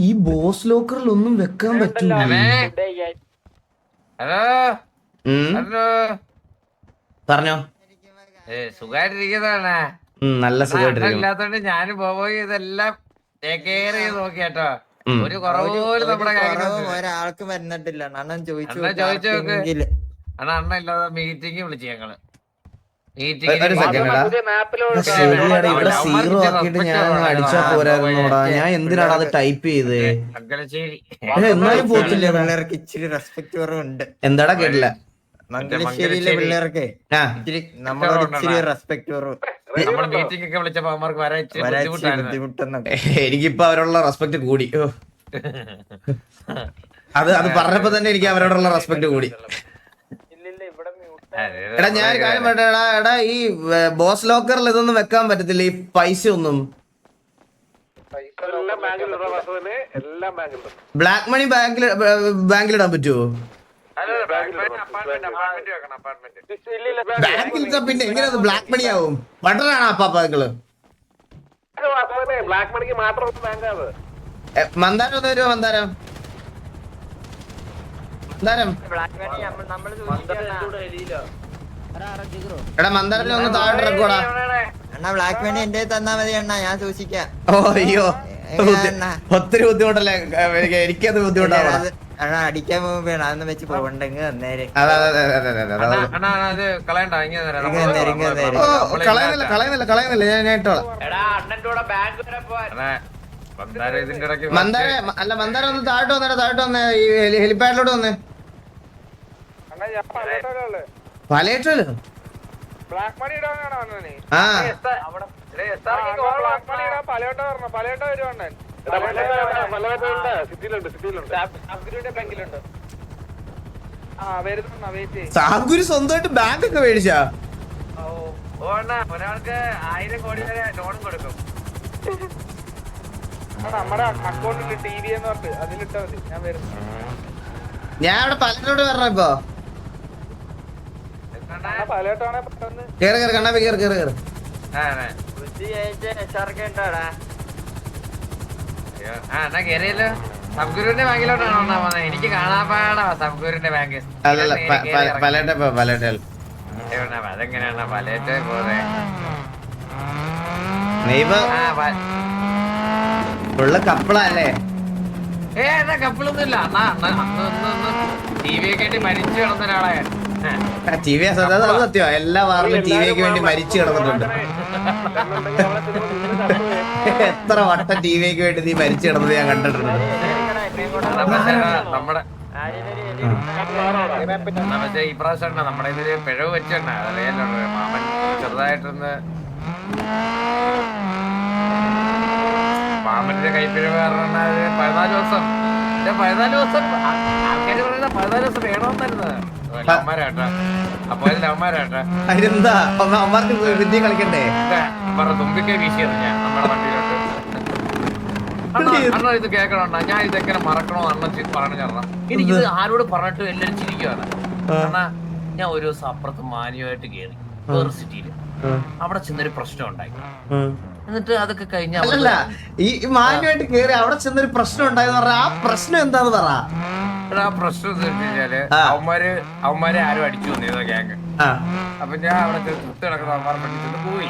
ഈ ബോസ് ലോക്കറിൽ ഒന്നും വെക്കാൻ പറ്റില്ല ഹലോ? ഹലോ? പറഞ്ഞോ. ഏ സുഖമായിട്ടിരിക്കുന്നതാണ് നല്ല സുഖമായിട്ടില്ലാത്തോണ്ട് ഞാൻ ഞാനും പോയി ഇതെല്ലാം നോക്കിയാട്ടോ ചെയ്ത് നോക്കി കേട്ടോ ഒരു കുറവ് പോലും നമ്മുടെ ഒരാൾക്ക് വരുന്നിട്ടില്ല. അണ്ണൻ ചോദിച്ചു ചോദിച്ചു നോക്ക്. അണ്ണാ അണ്ണ ഇല്ലാതെ മീറ്റിംഗ് വിളിച്ചു ഞങ്ങൾ ഒരു- ഒരു സെക്കൻഡ് എടാ ശരിയാടാ ഇവിടെ സീറോ ആക്കിയിട്ട് ഞാൻ അടിച്ചാ പോരായിരുന്നോടാ ഞാൻ എന്തിനാണ് അത് ടൈപ്പ് ചെയ്തേ? എന്നാലും പോത്തില്ല. പിള്ളേർക്ക് ഇച്ചിരി റെസ്പെക്ട് കുറവുണ്ട്. എന്താടാ കേട്ടില്ല? മംഗലശ്ശേരിയിലെ മംഗലശ്ശേരി. പിള്ളേർക്ക് നമ്മളോട് ഇച്ചിരി റെസ്പെക്ട് കുറവ്. എനിക്കിപ്പോ അവരോടുള്ള റെസ്പെക്ട് കൂടി. അത് അത് പറഞ്ഞപ്പോ തന്നെ എനിക്ക് അവരോടുള്ള റെസ്പെക്ട് കൂടി. എടാ ഞാൻ ഒരു കാര്യം പറയട്ടെ എടാ എടാ ഈ ബോസ് ലോക്കറിൽ ഇതൊന്നും വെക്കാൻ പറ്റത്തില്ല ഈ പൈസ ഒന്നും ബ്ലാക്ക് മണി ബാങ്കിൽ ബാങ്കിൽ ഇടാൻ പറ്റുമോ ബാങ്കിൽ പിന്നെ എങ്ങനെ ബ്ലാക്ക് മണി ആവും? വണ്ടറാണ് അപ്പാപ്പ നിങ്ങൾ ബ്ലാക്ക് മണിക്ക് മാത്രം ബാങ്ക് അത്. എ, മന്ദാരം ഒന്ന് വരുമോ മന്ദാരം മന്ദാരം? എടാ മന്ദാരത്തിൽ ഒന്ന് താഴെ ഇറക്കൂടാ അണ്ണാ ബ്ലാക്ക് മണി എന്റെ തന്നാ മതി അണ്ണാ ഞാൻ സൂക്ഷിക്കാം. ഓ അയ്യോ? ഒത്തിരി ബുദ്ധിമുട്ടല്ലേ? എനിക്ക് എനിക്കത് ബുദ്ധിമുട്ടാണ് അണ്ണാ അടിക്കാൻ പോകുമ്പോ അതൊന്ന് വെച്ച് പോകണ്ടെങ്കിൽ കളയുന്നില്ല കളയുന്നില്ല കളയുന്നില്ല. ഞാൻ ഇട്ടോളാം. അണ്ണാ, മന്ദാരം അല്ല മന്ദാര ഒന്ന് താഴോട്ട് വന്നേടാ താഴോട്ട് വന്നേ. ഈ ഹെലിപാഡിലോട്ട് വന്നേ. പറഞ്ഞിട്ടല്ലേ ബ്ലാക്ക് മണി ഇടാനാണോ ആ. സ്വന്തമായിട്ട് ബാങ്ക് ഒക്കെ മേടിച്ചാ? ഓ അണ്ണാ ഒരാൾക്ക് ആയിരം കോടി വരെ ലോൺ കൊടുക്കും. നമ്മുടെ അക്കൗണ്ടിൽ ടി വി എന്ന് പറഞ്ഞിട്ട് അതിലിട്ടാ മതി. ഞാൻ വരുന്നു. ഞാൻ അവിടെ പലരോട് പറഞ്ഞ ഇപ്പൊ. കേറ് കേറ് കണ്ണാപ്പി കേറ് കേറ് കേറ് സബ്ഗുരുവിന്റെ ബാങ്കിലോട്ടാണോ എനിക്ക് കാണാപ്പാടാ സബ്ഗുരുവിന്റെ ബാങ്ക്. അതെങ്ങനെയാണ്? പലേറ്റ് പോന്നെ കപ്പിളല്ലേ? ഏ കപ്പിളൊന്നുമില്ല. കപ്പിളൊന്നും അണ്ണാ അന്ന് ടി വി ഒക്കെ ആയിട്ട് മരിച്ചു കിടന്ന ഒരാളെ ഏ. ടി വി അത് സത്യമാ എല്ലാ വാറിലും ടിവിക്ക് വേണ്ടി മരിച്ചു കിടന്നിട്ടുണ്ട്. എത്ര വട്ടം ടിവിക്ക് വേണ്ടി നീ മരിച്ചു കിടന്നത് ഞാൻ കണ്ടിട്ടുണ്ട്. നമ്മുടെ ഈ പ്രാവശ്യം നമ്മുടെ ഇതിൽ പിഴവ് വെച്ചെണ്ണ അതറിയാലോ മാമൻ ചെറുതായിട്ടൊന്ന് മാമന്റെ കൈപ്പിഴവ് കാരണം പതിനാല് ദിവസം. പതിനാല് ദിവസം ആൾക്കാർ പറയുന്ന പതിനാല് ദിവസം വേണമെന്നായിരുന്നു ലവന്മാരാട്ടാ. അപ്പൊ ലവന്മാരാട്ടാ. അതിനെന്താ? അമ്മ- അമ്മമാർക്ക് വിദ്യ കളിക്കണ്ടേ? പറഞ്ഞ തുമ്പിക്കൈ വീശിയത് ഞാൻ നമ്മുടെ വണ്ടിയിലോട്ട്. അണ്ണാ, അണ്ണാ ഇത് കേൾക്കണോ ഞാൻ ഇതെങ്ങനെ മറക്കണോ അണ്ണൻ പറഞ്ഞു എനിക്കിത് ആരോട് പറഞ്ഞിട്ട് എല്ലാരും ചിരിക്കുവാണ്. അണ്ണാ ഞാൻ ഒരു ദിവസം അപ്പുറത്ത് മാന്യമായിട്ട് കയറി വേറെ അവിടെ ചെന്നൊരു പ്രശ്നം ഉണ്ടായി. എന്നിട്ട് അതൊക്കെ കഴിഞ്ഞ ഈ മാന്യമായിട്ട് കേറി അവിടെ ചെന്നൊരു പ്രശ്നം ഉണ്ടായെന്ന് പറഞ്ഞാ ആ പ്രശ്നം എന്താന്ന് പറ. ആ പ്രശ്നം എന്ന് വെച്ച് കഴിഞ്ഞാൽ ആ. അവന്മാര് അവന്മാരെ ആരും അടിച്ചു തന്നിരുന്നു ഗ്യാങ് ആ. അപ്പൊ ഞാൻ അവിടെ ചെറുത്ത് കിടക്കുന്ന അവന്മാരെ പഠിച്ചിട്ട് പോയി.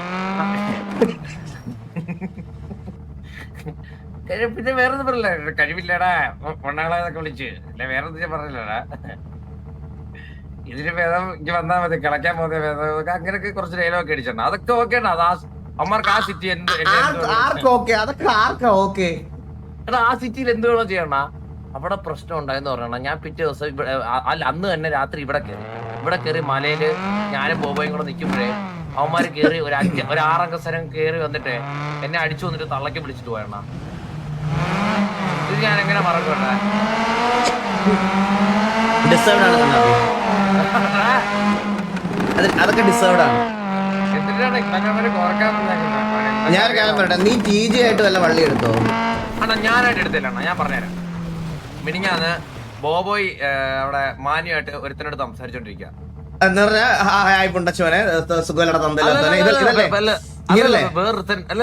കഴി- പിന്നെ വേറെ ഒന്നും പറയില്ല. കഴിവില്ലടാ. പൊണ്ണാളെന്നൊക്കെ വിളിച്ച്. അല്ല വേറെ ഒന്നും പറഞ്ഞില്ലടാ. ഇതിന് ഭേദം ഇനി വന്നാ മതി. കിളക്കാൻ പോകുന്ന ഭേദം. അങ്ങനെയൊക്കെ കുറച്ച് ഡയലോഗ് അടിച്ചിട്ടുണ്ട് അതൊക്കെ ഓക്കെ ആണ്. അത് ആ അവന്മാർക്ക് ആ സിറ്റി എന്ത് എന്നെ എന്ത് ആർക്ക് ആർക്ക് ഓക്കെ അതൊക്കെ ആർക്കാ ഓക്കെ എടാ ആ സിറ്റിയിൽ എന്ത് വേണോ ചെയ്യണ? അവിടെ പ്രശ്നം ഉണ്ടായെന്ന് പറയണം. ഞാൻ പിറ്റേ ദിവസം ഇവിടെ അല്ല അന്ന് തന്നെ രാത്രി ഇവിടെ കയറി. ഇവിടെ കയറി മലയിൽ ഞാനും ബോബോയും കൂടെ നിൽക്കുമ്പോഴേ അവന്മാര് കയറി ഒരു അഞ്ച് ഒരു ആറംഗ സ്ഥലം കയറി വന്നിട്ട് എന്നെ അടിച്ചു വന്നിട്ട് തള്ളക്കി പിടിച്ചിട്ട് പോയണ ഇത് ഞാൻ എങ്ങനെ മറക്കട്ടെ. അതൊക്കെ ഡിസേർവ്ഡ് ആണ്. ഞാൻ കാര്യം പറയട്ടെ നീ ടി ജി ആയിട്ട് വല്ല വള്ളി എടുത്തോ? അണ്ണാ ഞാനായിട്ട് എടുത്തില്ല ഞാൻ പറഞ്ഞുതരാം. മിനിഞ്ഞാന്ന് ബോബോയ് അവിടെ മാന്യമായിട്ട് ഒരുത്തനോട് സംസാരിച്ചോണ്ടിരിക്കുക എന്ന് പറഞ്ഞാ ഹായ് പുണ്ടച്ചോനെ സുഖലട ഇതല്ലേ വേറൊരുത്തൻ അല്ല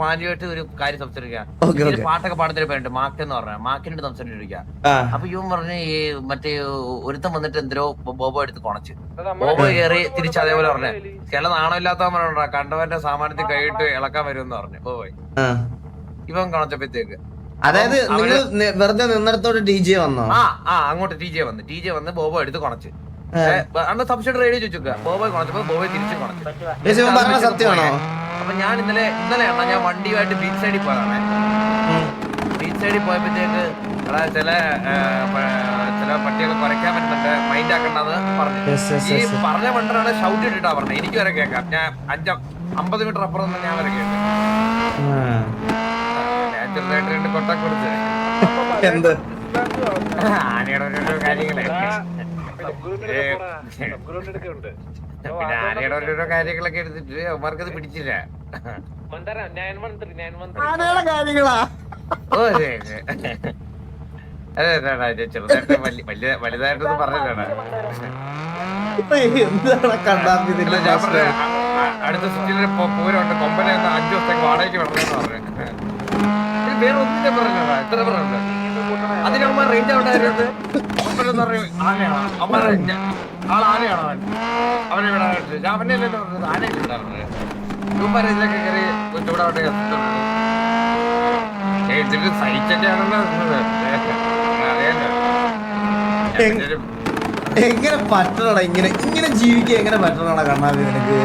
മാന്യമായിട്ട് ഒരു കാര്യം സംസാരിക്കാം Okay, പാട്ടൊക്കെ പാടുന്നതിന് പേരുണ്ട് മാക്ക് എന്ന് പറഞ്ഞ. മാക്കിനോട് സംസാരിച്ചിരിക്കാം ആ. അപ്പൊ ഇവൻ പറഞ്ഞ് ഈ മറ്റേ ഒരുത്തൻ വന്നിട്ട് എന്തോ ബോബോ എടുത്ത് കൊണച്ച്. ബോബോ കയറി തിരിച്ച് അതേപോലെ പറഞ്ഞു. ചില നാണമില്ലാത്തവൻ പറഞ്ഞ കണ്ടവന്റെ സാമാനത്തിൽ കൈയിട്ട് ഇളക്കാൻ വരുമെന്ന് പറഞ്ഞു ബോബോയ്. ഇവൻ കൊണച്ചപ്പോഴത്തേക്ക് അതായത് നിങ്ങൾ വെറുതെ നിന്നിടത്തോട്ട് ഡി ജെ വന്നോ? ആ ആ അങ്ങോട്ട് ടി ജെ വന്ന്. ടി ജെ വന്ന് ബോബോ എടുത്ത് കൊണച്ച്. അന്ന് സബ്സിഡി റേഡിയോ ചോദിച്ചു ബോബോയ് കൊണച്ചപ്പോ ബോബോയ് തിരിച്ച് കൊണച്ചു. പറഞ്ഞ സത്യമാണോ അപ്പൊ ഞാൻ ഇന്നലെ ഇന്നലെ അണ്ണാ ഞാൻ വണ്ടിയുമായിട്ട് ബീച്ച് സൈഡിൽ പോയതാണ്. ബീച്ച് സൈഡിൽ പോയപ്പോഴത്തേക്ക് ചില ചില പട്ടികളെ കുറയ്ക്കാൻ പറ്റുന്നുണ്ട്. മൈൻഡ് ആക്കണ്ടെന്ന് പറഞ്ഞു. ഈ. പറഞ്ഞ പണ്ടാണ് ഷൗട്ട് ഇട്ടിട്ടാ പറഞ്ഞത്. എനിക്ക് വരെ കേൾക്കാം. ഞാൻ അഞ്ച അമ്പത് മീറ്റർ അപ്പുറം തന്നെ ഞാൻ വരെ കേട്ടു ചെറുതായിട്ട് രണ്ട് കൊട്ട കൊടുത്ത്. എന്ത്? ആനയുടെ ഓരോരോ കാര്യങ്ങളെ. പിന്നെ ആനയുടെ ഓരോരോ കാര്യങ്ങളൊക്കെ എടുത്തിട്ട് അവന്മാർക്കത് പിടിച്ചില്ല. ആനയുടെ കാര്യങ്ങളാ? ഓ ശരി, ശരി. അതെ അതെ, അതെ ചെറുതായിട്ട് വലിയ വലിയ വലുതായിട്ടൊന്നും പറഞ്ഞില്ലാണ് എന്താണ് കണ്ടാപ്പി ഇല്ല, ഇതിന്റെ ഞാൻ പറഞ്ഞ പ്രശ്നം? അടുത്ത സിറ്റിയിലെ പൂരമുണ്ട് കൊമ്പനെ അഞ്ചു ദിവസത്തേക്ക് വാടകയ്ക്ക് വേണമെന്ന് പറഞ്ഞു. വേറെ ഒന്നിനെ പറഞ്ഞതാ? എത്ര പറഞ്ഞത് അതിന് അവന്മാർ റേഞ്ച് ഉണ്ടായിരുന്നത് കൊമ്പനെന്ന് പറഞ്ഞു ആനയാണോ അവന്മാർ ആൾ ആനയാണോ അവൻ? അവനെ വിടാനായിട്ട് ഞാൻ അവനെ പറഞ്ഞത്. വിടാറുണ്ട് ഇവന്മാരെ ഇതിലൊക്കെ കയറി. അറിയാലോ. എങ്ങനെ പറ്റണടാ ഇങ്ങനെ? ഇങ്ങനെ ജീവിക്കാൻ എങ്ങനെ പറ്റണടാ കണ്ണാപ്പി നിനക്ക്?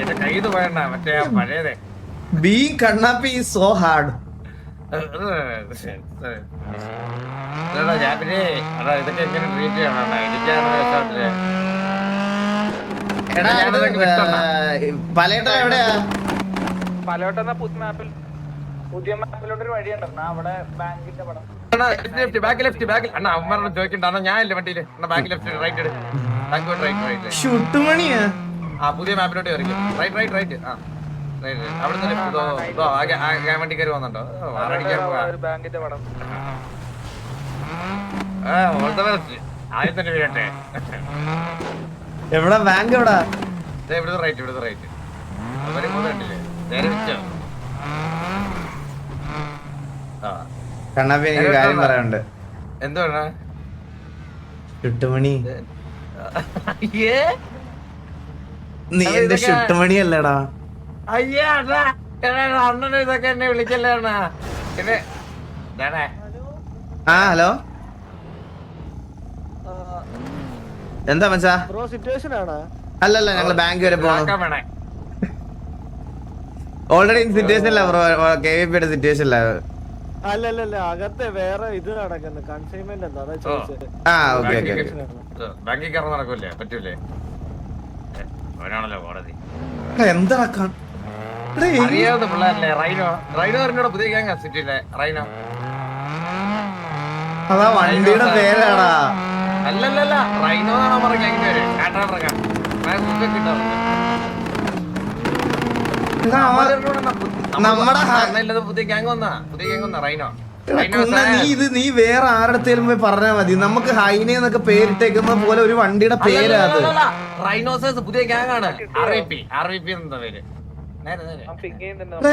എന്റെ കയ്യിൽ പോയണ്ട മറ്റേ പഴയതേ. ബീ കണ്ണാപ്പി സോ ഹാർഡ് ഞാൻ പിന്നെ ഇതൊക്കെ എങ്ങനെ ട്രീറ്റ് ചെയ്യണം? എനിക്കാണ് രസമായിട്ടില്ലേ എടാ. പലയിട്ടം എവിടെയാ? പലവട്ടം പുതിയ മാപ്പിൽ പുതിയ മാപ്പിലോട്ട് ഒരു വഴിയുണ്ട് അവിടെ ബാങ്കിന്റെ പടം. ബാക്ക് ലെഫ്റ്റ് ബാക്ക് അണ്ണാ അമ്മ ചോദിക്കണ്ട. ഇല്ല വണ്ടിയിൽ. അണ്ണാ ബാക്ക് ലെഫ്റ്റ് റൈറ്റ് എടു ബാക്ക് റൈറ്റ് റൈറ്റ് ഷുട്ടുമണിയാ ആ പുതിയ മാപ്പിലോട്ട് കയറി റൈറ്റ് റൈറ്റ് റൈറ്റ് ആ. അവിടുന്ന് ഇതോ ഇതോ ആ വണ്ടി കയറി വന്നിട്ടോ? ആദ്യം തന്നെ വീഴട്ടെ എവിടെ? ബാങ്ക് എവിടെ? ദേ ഇവിടുത്തെ റൈറ്റ് ഇവിടുത്തെ റൈറ്റ് അവർ മൂന്ന് നേരെ കണ്ണാപ്പി എനിക്ക് കാര്യം പറയാനുണ്ട്. എന്തുവാണ് ചുട്ടുമണി. നീ എന്റെ ചുട്ടുമണി ഷുട്ടുമണി അല്ലടാ അയ്യേ അണ്ണാ. എടാ, അണ്ണനെ ഇതൊക്കെ എന്നെ വിളിക്കല്ലേ അണ്ണാ. പിന്നെ ഇതാണേ. ആ ഹലോ. എന്താ മച്ചാ? ബ്രോ സിറ്റുവേഷൻ ആണ്? അല്ലല്ല ഞങ്ങൾ ബാങ്ക് വരെ പോകണം ആക്കാൻ വേണേ. ഓൾറെഡി സിറ്റുവേഷൻ അല്ല ബ്രോ. കെ വി പിയുടെ സിറ്റുവേഷൻ അല്ല അല്ലല്ല അല്ല അല്ല അകത്തെ വേറെ ഇത് നടക്കുന്നു. കൺസൈൻമെന്റ് എന്താ? അതാ ചോദിച്ചത്. ആ ഓക്കെ ഓക്കെ ബാങ്കിൽ കയറാൻ നടക്കൂലേ പറ്റൂലേ? അവനാണല്ലോ കോടതി. എന്താ അറിയാവുന്ന പിള്ളേരല്ലേ? റൈനോ. റൈനോ പുതിയ ഗ്യാങ് സിറ്റിയിലെ. റൈനോ. അതാ വണ്ടിയുടെ പേരാടാ. അല്ലല്ലല്ല റൈനോ എന്നാണ് പറഞ്ഞ? ഗ്യാങ്ങിന്റെ പേര് നമ്മടെ പുതിയ ഗ്യാങ് വന്നാ പുതിയ ഗ്യാങ് വന്നാ. റൈനോ. നീ ഇത് നീ വേറെ ആരുടെത്തേലും പോയി പറഞ്ഞാ മതി. നമുക്ക് ഹൈനെ എന്നൊക്കെ പേരിട്ടേക്കുന്ന പോലെ ഒരു വണ്ടിയുടെ പേരാ അത്. റൈനോസേഴ്സ് പുതിയ ഗ്യാങ് ആണ് R V P R V P എന്താ പേര്?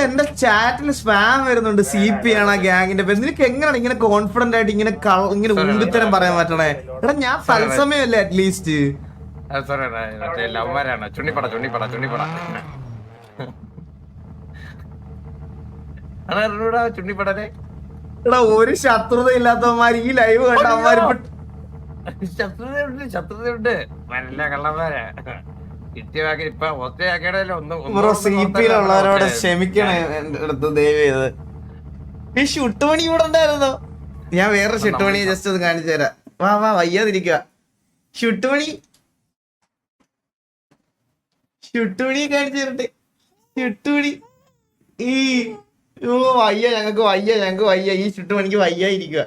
എന്റെ ചാറ്റിൽ സ്പാം വരുന്നുണ്ട് സി പി ആണ് ആ ഗ്യാങ്ങിന്റെ പേര്. നിനക്ക് എങ്ങനെയാണ് ഇങ്ങനെ കോൺഫിഡന്റ് ആയിട്ട് ഇങ്ങനെ ഇങ്ങനെ ഉണ്ടിത്തരം പറയാൻ പറ്റണേ? എടാ ഞാൻ തത്സമയല്ലേ അറ്റ്ലീസ്റ്റ് ചുണ്ണിപ്പട ചുണ്ണിപ്പട ചുണ്ണിപ്പട. ചുണ്ണിപ്പടനെ. എടാ ഒരു ശത്രുത ഇല്ലാത്തവന്മാര് ഈ ലൈവ് കണ്ട അവന്മാര് ശത്രുതയുണ്ട് ശത്രുതയുണ്ട്. നല്ല കള്ളന്മാരാ. ബ്രോ ക്ഷമിക്കണേ എന്റെ അടുത്ത് ദയവ് ചെയ്ത്. ഈ ഷുട്ടുമണി ഇവിടെ ഉണ്ടായിരുന്നോ? ഞാൻ വേറെ ഷുട്ടുമണി ജസ്റ്റ് ഒന്ന് കാണിച്ചു തരാം. വാ വാ വയ്യാതിരിക്കുക ഷുട്ടുമണി ഷുട്ടുമണി കാണിച്ചു തരട്ടെ. ഷുട്ടുമണി ഈ ഓ വയ്യ ഞങ്ങക്ക് വയ്യ ഞങ്ങക്ക് വയ്യ. ഈ ഷുട്ടുമണിക്ക് വയ്യായിരിക്കുക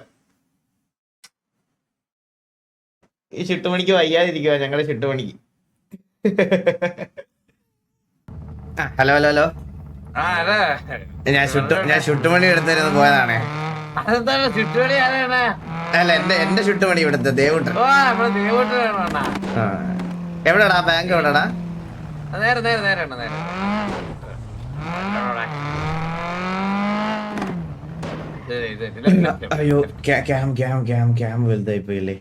ഈ ഷുട്ടുമണിക്ക് വയ്യാതിരിക്കുക ഞങ്ങളുടെ ഷുട്ടുമണിക്ക് ഹലോ ഹലോ ഹലോ. ഞാൻ ചുട്ടു ഞാൻ ഷുട്ടുമണി എടുത്തിരുന്ന് പോയതാണേ. അല്ല എന്റെ എന്റെ ചുട്ടുമണി ഇവിടുത്തെ ദേവൂട്ടൻ. എവിടെടാ? ബാങ്ക് എവിടെടാ? നേരെ നേരെ നേരെ നേരെ. അയ്യോ ക്യാ- ക്യാം ക്യാം ക്യാം ക്യാം വലുതായി പോയില്ലേ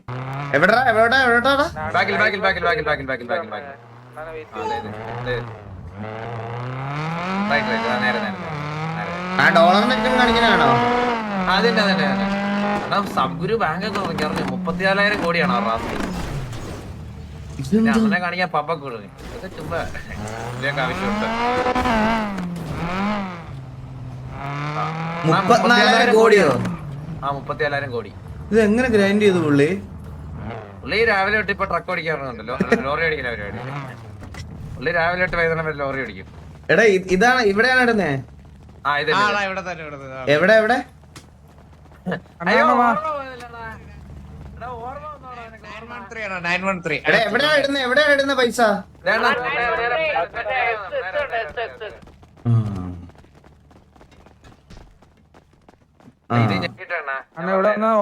എവിടെടാ? എവിടെടാ? എവിടെടാ ബാക്കിൽ ബാക്കിൽ ബാക്കിൽ ബാക്കിൽ ബാക്കിൽ ബാക്കിൽ ബാക്കിൽ ബാക്കിൽ. അണ്ണാ വെയിറ്റ് ആ, ദേ, ദേ, ദേ. Right, right, ആ, നേരെ നേരെ. നേരെ. ആ ഡോളറിന്റെ ഒക്കെ കാണിക്കാനാണോ അതന്നെ അതന്നെ അതന്നെ സബ്ഗുരു ബാങ്ക് ഒക്കെ തുറക്കറിഞ്ഞു മുപ്പത്തിനാലായിരം കോടിയാണ് ആ അങ്ങനെ കാണിക്കാൻ പപ്പ കൂടുതൽ ഇതൊക്കെ ചുമ്മാ ആവശ്യമുണ്ട്. മുപ്പത്തിനാലായിരം കോടിയോ? ആ മുപ്പത്തിനാലായിരം കോടി. ഇത് എങ്ങനെ ഗ്രൈൻഡ് ചെയ്തു പുള്ളി? പുള്ളി രാവിലെ തൊട്ട് ഇപ്പൊ ട്രക്ക് ഓടിക്കാറുണ്ടല്ലോ. ലോറി ഓടിക്കുന്ന പരിപാടി പുള്ളി രാവിലെ എട്ട് വൈകുന്നേരം വരെ ലോറി ഓടിക്കും. എടാ ഇതാണ് ഇവിടെയാണ് ഇടുന്നേ? എവിടെ എവിടെ? എവിടെയാണ് ഇടുന്നത് എവിടെയാണ് ഇടുന്നത് പൈസ?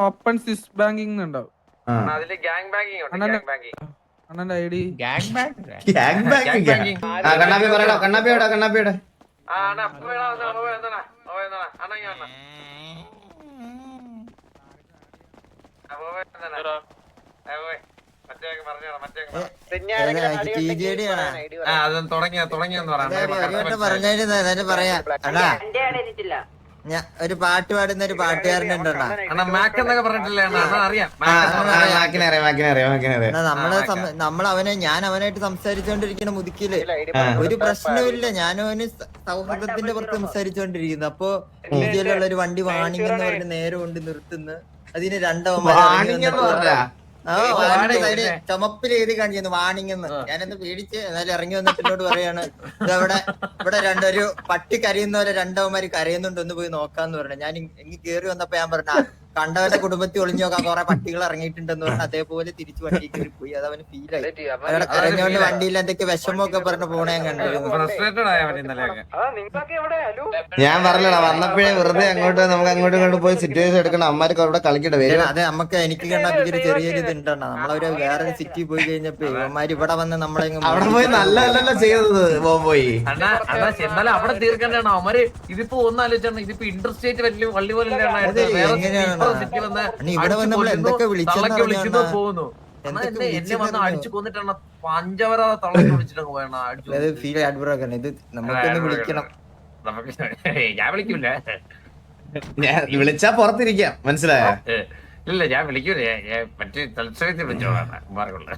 ഓപ്പൺ സിസ് ബാങ്കിങ് ഉണ്ടാവും. അതിൽ ഗ്യാങ് ബാങ്കിങ് ബാങ്കിങ്. അണ്ണന്റെ ഐ ഡി. ഗ്യാങ് ബാങ് കണ്ണാപ്പി പറയടാ കണ്ണാപ്പിയുടെ കണ്ണാപ്പിയുടെ തുടങ്ങിയ തുടങ്ങിയെന്ന് പറയാം. പറയാ ഒരു പാട്ട് പാടുന്ന ഒരു പാട്ടുകാരനുണ്ടോ നമ്മൾ നമ്മൾ അവനെ ഞാൻ അവനായിട്ട് സംസാരിച്ചോണ്ടിരിക്കണ മുതുക്കിൽ ഒരു പ്രശ്നമില്ല ഞാനവന് സൗഹൃദത്തിന്റെ പുറത്ത് സംസാരിച്ചോണ്ടിരിക്കുന്നു. അപ്പൊ ഇന്ത്യയിലുള്ള ഒരു വണ്ടി വാണിംഗ് എന്ന് പറഞ്ഞ് നേരെ കൊണ്ട് നിർത്തുന്നു. അതിന് രണ്ടോ ചുമപ്പിൽ എഴുതി കാണിക്കുന്നു വാണിംഗ് എന്ന് ഞാനൊന്ന് പേടിച്ച് എന്നാലും ഇറങ്ങി വന്നിട്ട് എന്നോട് പറയാണ്. ഇതവിടെ ഇവിടെ രണ്ടൊരു പട്ടി കരയുന്ന പോലെ രണ്ടവന്മാര് കരയുന്നുണ്ട് ഒന്ന് പോയി നോക്കാന്ന് പറഞ്ഞു. ഞാൻ എങ്കിൽ കേറി വന്നപ്പോ ഞാൻ പറഞ്ഞ കണ്ടവന്റെ കുടുംബത്തിൽ ഒളിഞ്ഞു നോക്കാൻ കുറെ പട്ടികൾ ഇറങ്ങിയിട്ടുണ്ടെന്ന് പറഞ്ഞാൽ അതേപോലെ തിരിച്ചു വണ്ടി കയറി പോയി. അത് അവന് ഫീലായി അവിടെ കരഞ്ഞോണ്ട് വണ്ടിയിൽ എന്തൊക്കെ വിഷമൊക്കെ പറഞ്ഞു പോണേ കണ്ടു. ഞാൻ പറഞ്ഞടാ വന്നപ്പോഴേ വെറുതെ അങ്ങോട്ട് നമുക്ക് അങ്ങോട്ട് ഇങ്ങോട്ട് പോയി സിറ്റുവേഷൻ എടുക്കണം. അമ്മമാർക്ക് അവിടെ കളിക്കട്ടെ വരും. അതെ നമുക്ക് എനിക്ക് കണ്ട ഒരു ചെറിയൊരു ഇതുണ്ടാണ് നമ്മളൊരു വേറെ സിറ്റി പോയി കഴിഞ്ഞപ്പോ അമ്മമാര് ഇവിടെ വന്ന് നമ്മളെ അവിടെ പോയി നല്ല നല്ല ചെയ്തത് പോയി. എന്നാലും അവിടെ തീർക്കണ്ടാണ് അവന്മാര് ഇതിപ്പോ ഒന്നാലോചിച്ചാണ് ഇതിപ്പോ ഇന്റർസ്റ്റേറ്റ് വലിയ വള്ളി പോലെ എങ്ങനെയാണ്? അണ്ണാ, ഇവിടെ വന്ന് നമ്മൾ എന്തൊക്കെ വിളിച്ചെന്ന് തള്ളക്ക് വിളിക്കുന്നു അറിയാം പോകുന്നു എന്നെ എന്നെ വിളിച്ചെന്ന് വന്ന് അടിച്ചു കൊന്നിട്ടാണ് പഞ്ചവര തള്ളക്ക് വിളിച്ചിട്ടങ്ങ് പോയണ അടിച്ചു അത് ഫീൽ ആഡ്ബ്രോക്കാണ് ഇത് നമുക്കൊന്ന് വിളിക്കണം. നമുക്ക് ഞാൻ വിളിക്കൂല ഞാൻ വിളിച്ചാ പുറത്തിരിക്കാം. മനസ്സിലായോ? ഇല്ല ഞാൻ വിളിക്കൂല മറ്റേ തലശ്ശേരി വിളിച്ചോളാം മാർക്കുള്ള